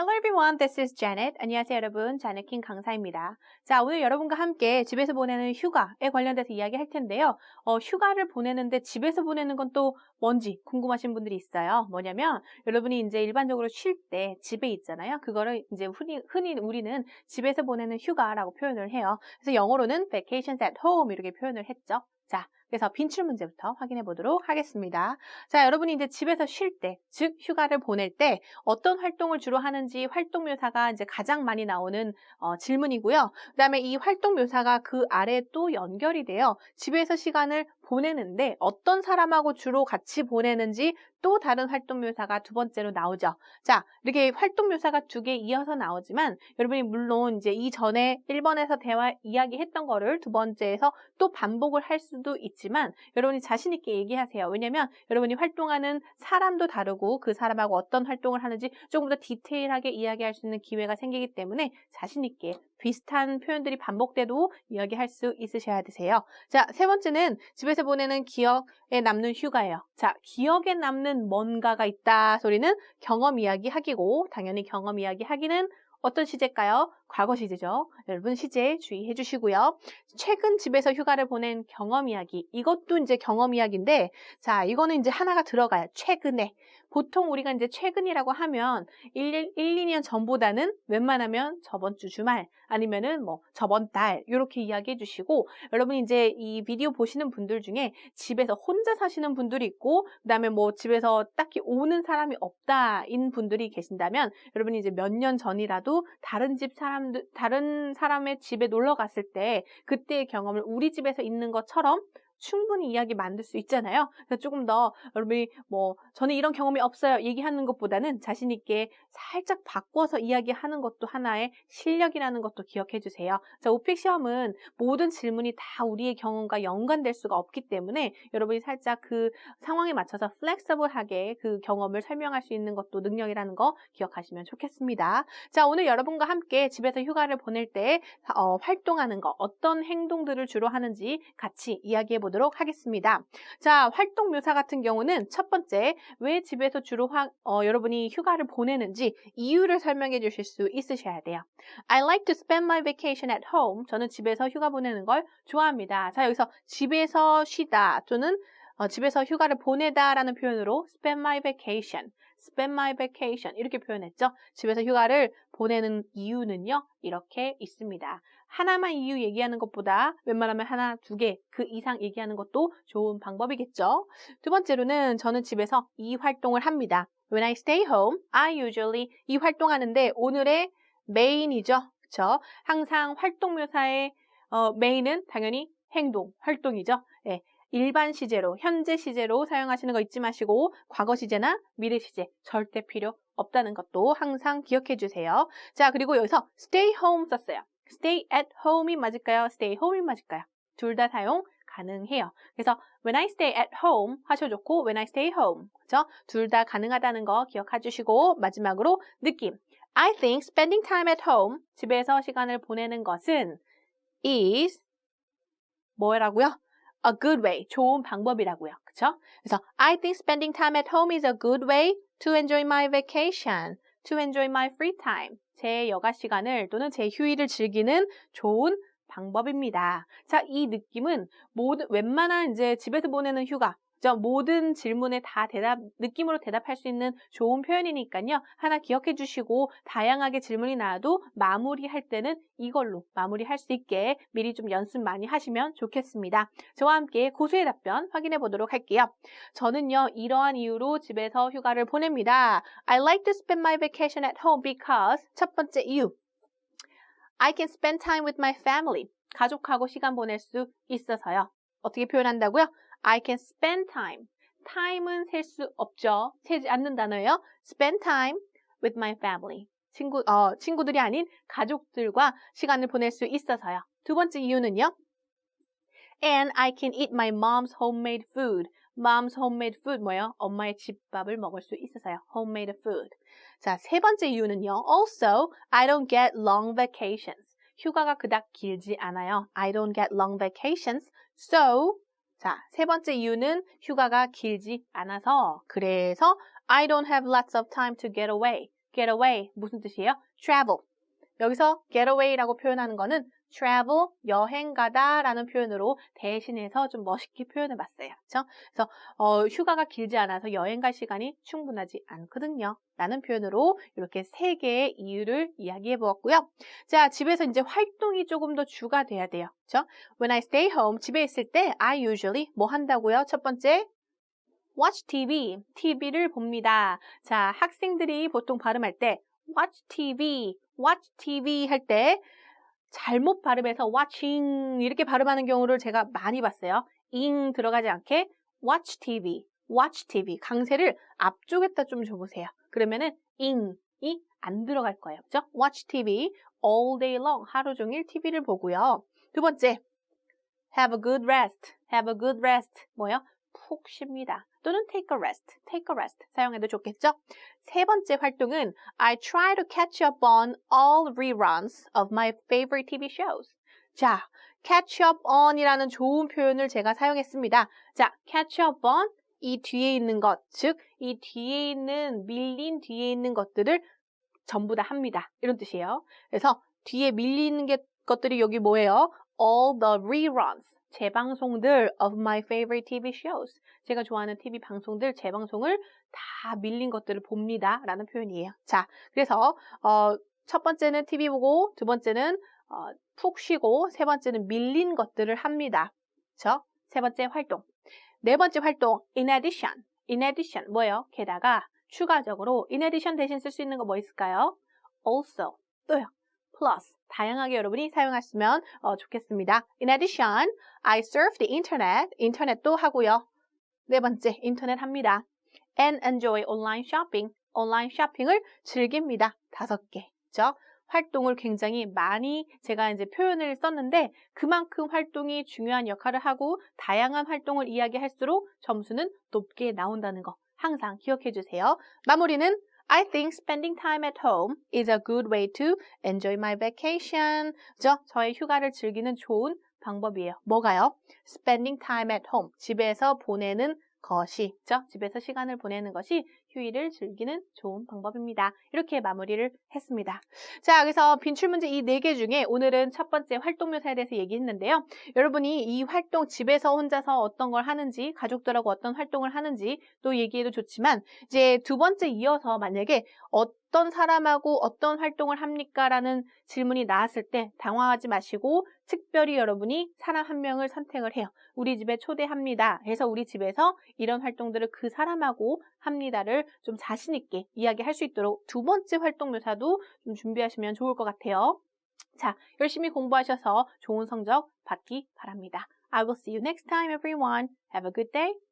Hello everyone, this is Janet. 안녕하세요 여러분, 자네킨 강사입니다. 자, 오늘 여러분과 함께 집에서 보내는 휴가에 관련돼서 이야기할 텐데요. 어, 휴가를 보내는데 집에서 보내는 건 또 뭔지 궁금하신 분들이 있어요. 뭐냐면 여러분이 이제 일반적으로 쉴 때 집에 있잖아요. 그거를 이제 흔히, 흔히 우리는 집에서 보내는 휴가라고 표현을 해요. 그래서 영어로는 vacations at home 이렇게 표현을 했죠. 자, 그래서 빈출 문제부터 확인해 보도록 하겠습니다. 자, 여러분이 이제 집에서 쉴 때, 즉 휴가를 보낼 때 어떤 활동을 주로 하는지 활동 묘사가 이제 가장 많이 나오는 어, 질문이고요. 그다음에 이 활동 묘사가 그 아래 또 연결이 돼요. 집에서 시간을 보내는데 어떤 사람하고 주로 같이 보내는지 또 다른 활동 묘사가 두 번째로 나오죠. 자, 이렇게 활동 묘사가 두 개 이어서 나오지만 여러분이 물론 이제 이전에 1번에서 대화 이야기했던 거를 두 번째에서 또 반복을 할 수도 있지만 여러분이 자신 있게 얘기하세요. 왜냐면 여러분이 활동하는 사람도 다르고 그 사람하고 어떤 활동을 하는지 조금 더 디테일하게 이야기할 수 있는 기회가 생기기 때문에 자신 있게 비슷한 표현들이 반복돼도 이야기할 수 있으셔야 되세요. 자, 세 번째는 집에서 보내는 기억에 남는 휴가예요. 자, 기억에 남는 뭔가가 있다 소리는 경험 이야기 하기고 당연히 경험 이야기 하기는 어떤 시제일까요? 과거 시제죠. 여러분 시제 주의해 주시고요. 최근 집에서 휴가를 보낸 경험 이야기. 이것도 이제 경험 이야기인데 자, 이거는 이제 하나가 들어가요. 최근에. 보통 우리가 이제 최근이라고 하면 1, 1, 2년 전보다는 웬만하면 저번 주 주말 아니면은 뭐 저번 달 이렇게 이야기해 주시고 여러분이 이제 이 비디오 보시는 분들 중에 집에서 혼자 사시는 분들이 있고 그다음에 뭐 집에서 딱히 오는 사람이 없다인 분들이 계신다면 여러분이 이제 몇 년 전이라도 다른 집 사람들 다른 사람의 집에 놀러 갔을 때 그때의 경험을 우리 집에서 있는 것처럼 충분히 이야기 만들 수 있잖아요. 그래서 조금 더 여러분이 뭐 저는 이런 경험이 없어요 얘기하는 것보다는 자신 있게 살짝 바꿔서 이야기하는 것도 하나의 실력이라는 것도 기억해 주세요. 자, 오픽 시험은 모든 질문이 다 우리의 경험과 연관될 수가 없기 때문에 여러분이 살짝 그 상황에 맞춰서 플렉서블하게 그 경험을 설명할 수 있는 것도 능력이라는 거 기억하시면 좋겠습니다. 자, 오늘 여러분과 함께 집에서 휴가를 보낼 때 어, 활동하는 거 어떤 행동들을 주로 하는지 같이 이야기해 보도록 보도록 하겠습니다. 자, 활동 묘사 같은 경우는 첫 번째, 왜 집에서 주로 화, 어, 여러분이 휴가를 보내는지 이유를 설명해 주실 수 있으셔야 돼요. I like to spend my vacation at home. 저는 집에서 휴가 보내는 걸 좋아합니다. 자, 여기서 집에서 쉬다 또는 어, 집에서 휴가를 보내다라는 표현으로 spend my vacation, spend my vacation 이렇게 표현했죠. 집에서 휴가를 보내는 이유는요. 이렇게 있습니다. 하나만 이유 얘기하는 것보다 웬만하면 하나, 두 개, 그 이상 얘기하는 것도 좋은 방법이겠죠. 두 번째로는 저는 집에서 이 활동을 합니다. When I stay home, I usually 이 활동하는데 오늘의 메인이죠. 그쵸? 항상 활동 묘사의 어, 메인은 당연히 행동, 활동이죠. 네, 일반 시제로, 현재 시제로 사용하시는 거 잊지 마시고 과거 시제나 미래 시제 절대 필요 없다는 것도 항상 기억해 주세요. 자, 그리고 여기서 stay home 썼어요. stay at home이 맞을까요? stay home이 맞을까요? 둘 다 사용 가능해요. 그래서 when I stay at home 하셔줬고 when I stay home 그죠? 둘 다 가능하다는 거 기억해 주시고 마지막으로 느낌 I think spending time at home 집에서 시간을 보내는 것은 is 뭐라고요? A good way 좋은 방법이라고요. 그쵸? 그래서 I think spending time at home is a good way to enjoy my vacation, to enjoy my free time. 제 여가 시간을 또는 제 휴일을 즐기는 좋은 방법입니다. 자, 이 느낌은 모든 웬만한 이제 집에서 보내는 휴가 모든 질문에 다 대답, 느낌으로 대답할 수 있는 좋은 표현이니까요. 하나 기억해 주시고 다양하게 질문이 나와도 마무리할 때는 이걸로 마무리할 수 있게 미리 좀 연습 많이 하시면 좋겠습니다. 저와 함께 고수의 답변 확인해 보도록 할게요. 저는요, 이러한 이유로 집에서 휴가를 보냅니다. I like to spend my vacation at home because 첫 번째 이유. I can spend time with my family. 가족하고 시간 보낼 수 있어서요. 어떻게 표현한다고요? I can spend time. time은 셀 수 없죠. 세지 않는 단어예요. spend time with my family. 친구, 어, 친구들이 아닌 가족들과 시간을 보낼 수 있어서요. 두 번째 이유는요. And I can eat my mom's homemade food. mom's homemade food 뭐예요? 엄마의 집밥을 먹을 수 있어서요. homemade food. 자, 세 번째 이유는요. Also, I don't get long vacations. 휴가가 그닥 길지 않아요. I don't get long vacations. So, 자, 세 번째 이유는 휴가가 길지 않아서 그래서 I don't have lots of time to get away. get away 무슨 뜻이에요? travel. 여기서 get away라고 표현하는 거는 travel 여행 가다라는 표현으로 대신해서 좀 멋있게 표현해 봤어요. 그렇죠? 그래서 어, 휴가가 길지 않아서 여행 갈 시간이 충분하지 않거든요. 라는 표현으로 이렇게 세 개의 이유를 이야기해 보았고요. 자, 집에서 이제 활동이 조금 더 주가 돼야 돼요. 그렇죠? When I stay home, 집에 있을 때 I usually 뭐 한다고요? 첫 번째 watch TV, TV를 봅니다. 자, 학생들이 보통 발음할 때 watch TV, watch TV 할 때 잘못 발음해서 watching 이렇게 발음하는 경우를 제가 많이 봤어요. ing 들어가지 않게 watch TV, watch TV 강세를 앞쪽에다 좀 줘보세요. 그러면은 ing이 안 들어갈 거예요. 그죠? watch TV all day long 하루 종일 TV를 보고요. 두 번째 have a good rest, have a good rest 뭐요? 푹 쉽니다. 또는 take a rest, take a rest 사용해도 좋겠죠? 세 번째 활동은 I try to catch up on all reruns of my favorite TV shows. 자, catch up on이라는 좋은 표현을 제가 사용했습니다. 자, catch up on 이 뒤에 있는 것, 즉 이 뒤에 있는 밀린 뒤에 있는 것들을 전부 다 합니다. 이런 뜻이에요. 그래서 뒤에 게, 것들이 여기 뭐예요? All the reruns. 재방송들 of my favorite TV shows. 제가 좋아하는 TV 방송들, 재방송을 다 밀린 것들을 봅니다. 라는 표현이에요. 자, 그래서, 어, 첫 번째는 TV 보고, 두 번째는, 어, 푹 쉬고, 세 번째는 밀린 것들을 합니다. 그쵸? 세 번째 활동. 네 번째 활동, in addition. in addition, 뭐예요? 게다가, 추가적으로, in addition 대신 쓸 수 있는 거 뭐 있을까요? also, 또요. Plus, 다양하게 여러분이 사용하시면 어, 좋겠습니다. In addition, I surf the internet. 인터넷도 하고요. 네 번째, 인터넷 합니다. And enjoy online shopping. 온라인 쇼핑을 즐깁니다. 다섯 개. 죠 활동을 굉장히 많이 제가 이제 표현을 썼는데 그만큼 활동이 중요한 역할을 하고 다양한 활동을 이야기할수록 점수는 높게 나온다는 거 항상 기억해 주세요. 마무리는 I think spending time at home is a good way to enjoy my vacation. 그죠? 저의 휴가를 즐기는 좋은 방법이에요. 뭐가요? Spending time at home. 집에서 보내는 것이, 그죠? 집에서 시간을 보내는 것이 휴일을 즐기는 좋은 방법입니다. 이렇게 마무리를 했습니다. 자, 여기서 빈출 문제 이 네 개 중에 오늘은 첫 번째 활동 묘사에 대해서 얘기했는데요. 여러분이 이 활동 집에서 혼자서 어떤 걸 하는지, 가족들하고 어떤 활동을 하는지 또 얘기해도 좋지만 이제 두 번째 이어서 만약에 어떤 사람하고 어떤 활동을 합니까? 라는 질문이 나왔을 때 당황하지 마시고 특별히 여러분이 사람 한 명을 선택을 해요. 우리 집에 초대합니다. 해서 우리 집에서 이런 활동들을 그 사람하고 합니다를 좀 자신 있게 이야기할 수 있도록 두 번째 활동 묘사도 좀 준비하시면 좋을 것 같아요. 자, 열심히 공부하셔서 좋은 성적 받기 바랍니다. I will see you next time everyone. Have a good day.